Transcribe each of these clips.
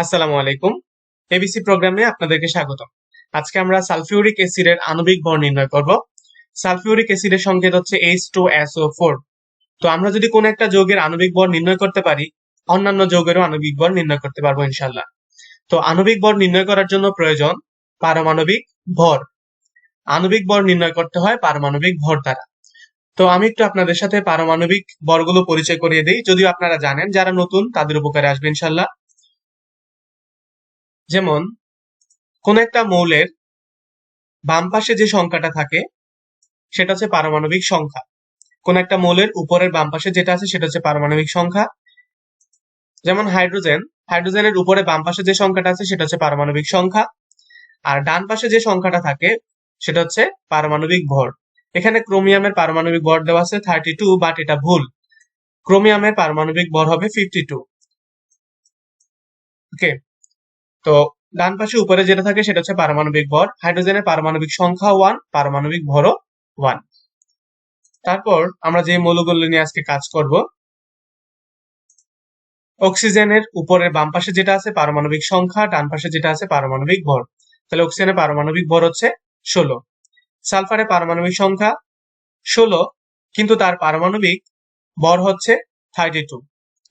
আসসালামু আলাইকুম। এবিসি প্রোগ্রামে আপনাদেরকে স্বাগত আজকে আমরা সালফিউরিক অ্যাসিডের আণবিক ভর নির্ণয় করব। সালফিউরিক অ্যাসিডের সংকেত হচ্ছে এইচ টু এসও ফোর তো আমরা যদি কোনো একটা যৌগের আণবিক ভর নির্ণয় করতে পারি, অন্যান্য যৌগেরও আণবিক ভর নির্ণয় করতে পারব ইনশাল্লাহ তো আণবিক ভর নির্ণয় করার জন্য প্রয়োজন পারমাণবিক ভর। আণবিক ভর নির্ণয় করতে হয় পারমাণবিক ভর দ্বারা। তো আমি একটু আপনাদের সাথে পারমাণবিক ভরগুলো পরিচয় করিয়ে দিই। যদিও আপনারা জানেন যারা নতুন, তাদের উপকারে আসবে ইনশাল্লাহ যেমন, কোন একটা মৌলের বাম পাশে যে সংখ্যাটা থাকে, সেটা হচ্ছে পারমাণবিক সংখ্যা। কোন একটা মৌলের উপরের বাম পাশে যেটা আছে, সেটা হচ্ছে পারমাণবিক সংখ্যা। যেমন হাইড্রোজেন, হাইড্রোজেনের উপরে বাম পাশে যে সংখ্যাটা আছে, সেটা হচ্ছে পারমাণবিক সংখ্যা। আর ডান পাশে যে সংখ্যাটা থাকে, সেটা হচ্ছে পারমাণবিক ভর। এখানে ক্রোমিয়ামের পারমাণবিক ভর দেওয়া আছে থার্টি টু, বাট এটা ভুল। ক্রোমিয়ামের পারমাণবিক ভর হবে ফিফটি টু। ওকে তো ডান পাশে উপরে যেটা থাকে সেটা হচ্ছে পারমাণবিক ভর। হাইড্রোজেনের পারমাণবিক সংখ্যা ওয়ান পারমাণবিক ভরও ওয়ান তারপর আমরা যে মৌলগুলো নিয়ে আজকে কাজ করব, অক্সিজেনের উপরের বাম পাশে যেটা আছে পারমাণবিক সংখ্যা, ডান পাশে যেটা আছে পারমাণবিক ভর। তাহলে অক্সিজেনের পারমাণবিক ভর হচ্ছে ষোলো। সালফারের পারমাণবিক সংখ্যা ষোলো, কিন্তু তার পারমাণবিক ভর হচ্ছে থার্টি টু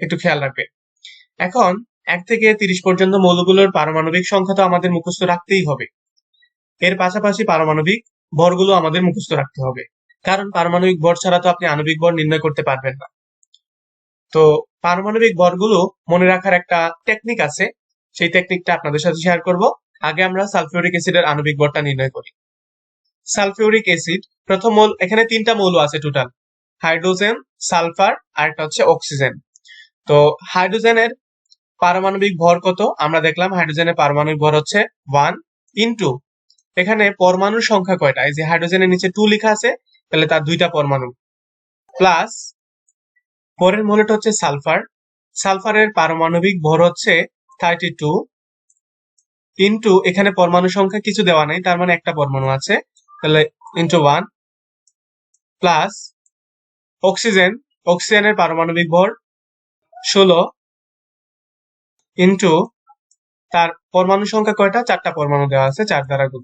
একটু খেয়াল রাখবে। এখন এক থেকে তিরিশ পর্যন্ত মৌলগুলোর পারমাণবিক সংখ্যা তো আমাদের মুখস্থ রাখতেই হবে। এর পাশাপাশি পারমাণবিক ভরগুলো আমাদের মুখস্থ রাখতে হবে। কারণ পারমাণবিক ভর ছাড়া তো আপনি আণবিক ভর নির্ণয় করতে পারবেন না। তো পারমাণবিক ভরগুলো মনে রাখার একটা টেকনিক আছে। সেই টেকনিকটা আপনাদের সাথে শেয়ার করব। আগে আমরা সালফিউরিক অ্যাসিডের আণবিক ভরটা নির্ণয় করি। সালফিউরিক অ্যাসিড, প্রথম মৌল, এখানে তিনটা মৌল আছে টোটাল হাইড্রোজেন, সালফার আর একটা হচ্ছে অক্সিজেন। তো হাইড্রোজেনের পারমাণবিক ভর কত? আমরা দেখলাম হাইড্রোজেনের পারমাণবিক ভর হচ্ছে ওয়ান ইন্টু এখানে পরমাণুর সংখ্যা কয়টা? এই যে হাইড্রোজেনের নিচে টু লেখা আছে, তাহলে তার দুইটা পরমাণু। প্লাস পরের মৌলটা হচ্ছে সালফার। সালফারের পারমাণবিক ভর হচ্ছে থার্টি টু ইন্টু এখানে পরমাণু সংখ্যা কিছু দেওয়া নেই, তার মানে একটা পরমাণু আছে। তাহলে ইন্টু ওয়ান প্লাস অক্সিজেন অক্সিজেনের পারমাণবিক ভর ষোলো ইন্টু তার পরমাণু সংখ্যা কয়টা? চারটা পরমাণু দেওয়া আছে, চার দ্বারা গুণ।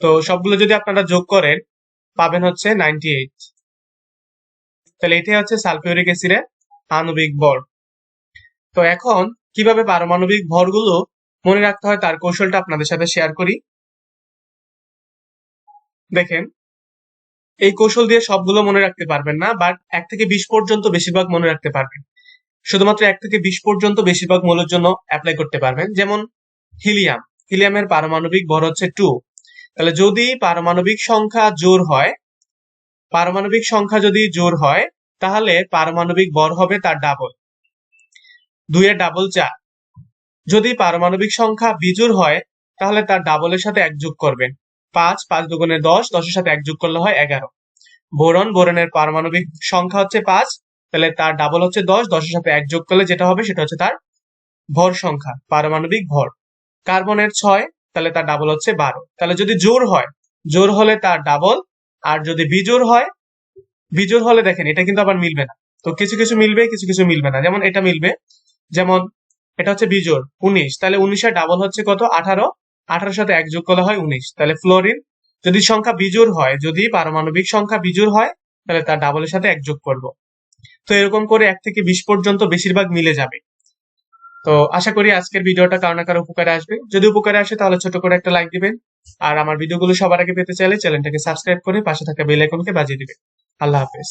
তো সবগুলো যদি আপনারা যোগ করেন, পাবেন হচ্ছে নাইনটি এইট তাহলে এটাই হচ্ছে সালফিউরিক অ্যাসিডের আণবিক ভর। তো এখন কীভাবে পারমাণবিক ভরগুলো মনে রাখতে হয় তার কৌশলটা আপনাদের সাথে শেয়ার করি। দেখেন, এই কৌশল দিয়ে সবগুলো মনে রাখতে পারবেন না বাট এক থেকে বিশ পর্যন্ত বেশিরভাগ মনে রাখতে পারবেন। শুধুমাত্র এক থেকে বিশ পর্যন্ত বেশিরভাগ মৌলের জন্য অ্যাপ্লাই করতে পারবেন। যেমন হিলিয়াম। হিলিয়ামের পারমাণবিক ভর হচ্ছে টু তাহলে যদি পারমাণবিক সংখ্যা জোর হয়, পারমাণবিক সংখ্যা যদি জোর হয়, তাহলে পারমাণবিক ভর হবে তার ডাবল দুইয়ের ডাবল চার। যদি পারমাণবিক সংখ্যা বিজোর হয়, তাহলে তার ডাবলের সাথে এক যোগ করবেন। পাঁচ পাঁচ দুগুণে দশ, দশের সাথে এক যোগ করলে হয় এগারো। বোরন, বোরনের পারমাণবিক সংখ্যা হচ্ছে পাঁচ। তাহলে তার ডাবল হচ্ছে দশ, দশের সাথে এক যোগ করলে যেটা হবে সেটা হচ্ছে তার ভর সংখ্যা, পারমাণবিক ভর। কার্বনের ছয়, তাহলে তার ডাবল হচ্ছে বারো। তাহলে যদি জোর হয়, জোর হলে তার ডাবল আর যদি বিজোর হয় বিজোর হলে দেখেন, এটা কিন্তু আবার মিলবে না। তো কিছু কিছু মিলবে, কিছু কিছু মিলবে না। যেমন এটা মিলবে, যেমন এটা হচ্ছে বিজোর উনিশ। তাহলে উনিশের ডাবল হচ্ছে কত? আঠারো। আঠারোর সাথে এক যোগ করলে হয় উনিশ। তাহলে ফ্লোরিন যদি সংখ্যা বিজোর হয়, যদি পারমাণবিক সংখ্যা বিজোর হয়, তাহলে তার ডাবলের সাথে এক যোগ করব। তো এরকম করে এক থেকে বিশ পর্যন্ত বেশিরভাগ মিলে যাবে। তো আশা করি আজকের ভিডিওটা কারও না কারও উপকারে আসবে। যদি উপকারে আসে তাহলে ছোট করে একটা লাইক দিবেন। আর আমার ভিডিওগুলো সবার আগে পেতে চাইলে চ্যানেলটাকে সাবস্ক্রাইব করে পাশে থাকা বেল আইকনকে বাজিয়ে দিবেন। আল্লাহ হাফেজ।